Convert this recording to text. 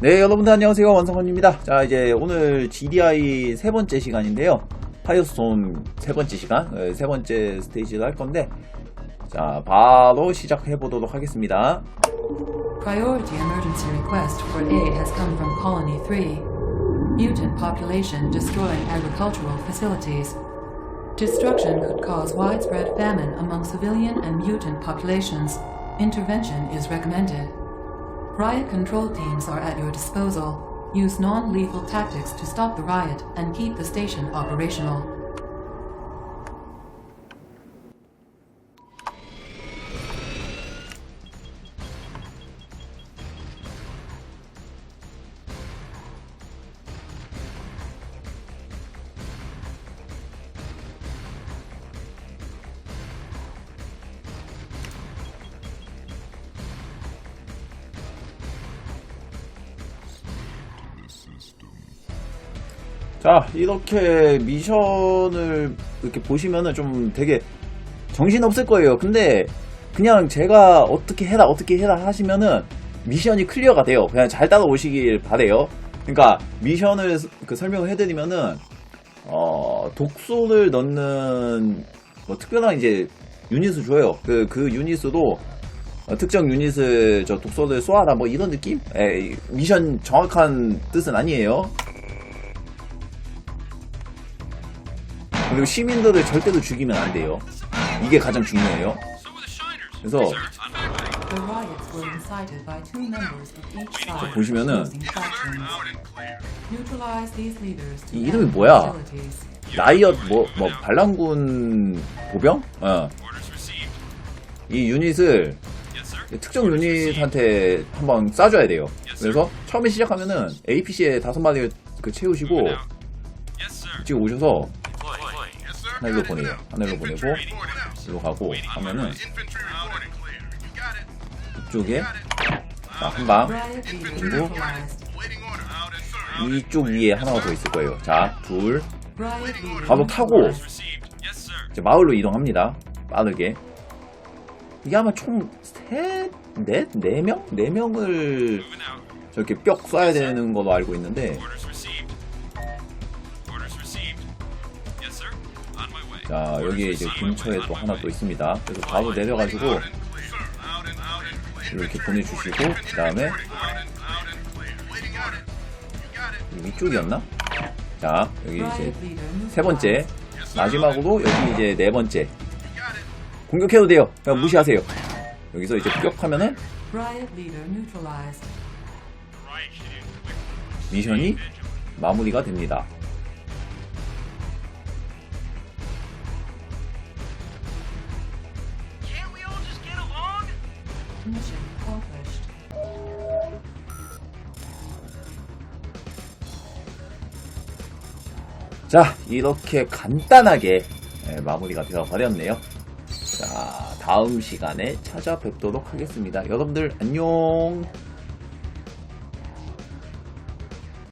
네, 여러분들 안녕하세요. 원성원입니다. 자, 이제 오늘 GDI 세 번째 시간인데요. 파이어스톰 세 번째 시간, 어, 세 번째 스테이지를 할 건데, 자, 바로 시작해 보도록 하겠습니다. Priority emergency request for aid has come from Colony 3. Mutant population destroying agricultural facilities. Destruction could cause widespread famine among civilian and mutant populations. Intervention is recommended. Riot control teams are at your disposal. Use non lethal tactics to stop the riot and keep the station operational. 자, 이렇게 미션을 이렇게 보시면은 좀 되게 정신 없을 거예요. 근데 그냥 제가 어떻게 해라, 어떻게 해라 하시면은 미션이 클리어가 돼요. 그냥 잘 따라오시길 바래요. 그러니까 미션을 스- 그 설명을 해드리면은 어, 독소를 넣는 뭐 특별한 이제 유닛을 줘요. 그, 그 유닛으로 어, 특정 유닛을 저 독소를 쏘아라 뭐 이런 느낌? 에, 미션 정확한 뜻은 아니에요. 그리고 시민들을 절대로 죽이면 안 돼요. 이게 가장 중요해요. 그래서. 보시면은 이 이름이 뭐야? 라이엇 뭐, 뭐 반란군 보병? 어. 이 유닛을 특정 유닛한테 한번 쏴줘야 돼요. 그래서 처음에 시작하면은 APC에 다섯 마리를 그 채우시고 지금 오셔서 하나 일로 보내요. 하나 일로 보내고 일로 가고 하면은 이쪽에 한방 Riot leaders 그리고. 이쪽 위에 하나가 더 있을 거예요. 자, 둘. 바로 타고. 이제 마을로 이동합니다. 빠르게. 이게 아마 총 셋, 넷, 네 명, 네 명을 저렇게 뿅 쏴야 되는 걸로 알고 있는데, 자 여기 이제 근처에 또 하나 또 있습니다. 그래서 바로 내려가지고 이렇게 보내주시고 그 다음에 위쪽이었나? 자 여기 이제 세 번째. 마지막으로 여기 이제 네 번째 공격해도 돼요. 그냥 무시하세요. 여기서 이제 neutralized. 미션이 마무리가 됩니다. Mission accomplished. 자, 이렇게 간단하게 예, 마무리가 되어 버렸네요. 자, 다음 시간에 찾아뵙도록 하겠습니다. 여러분들 안녕.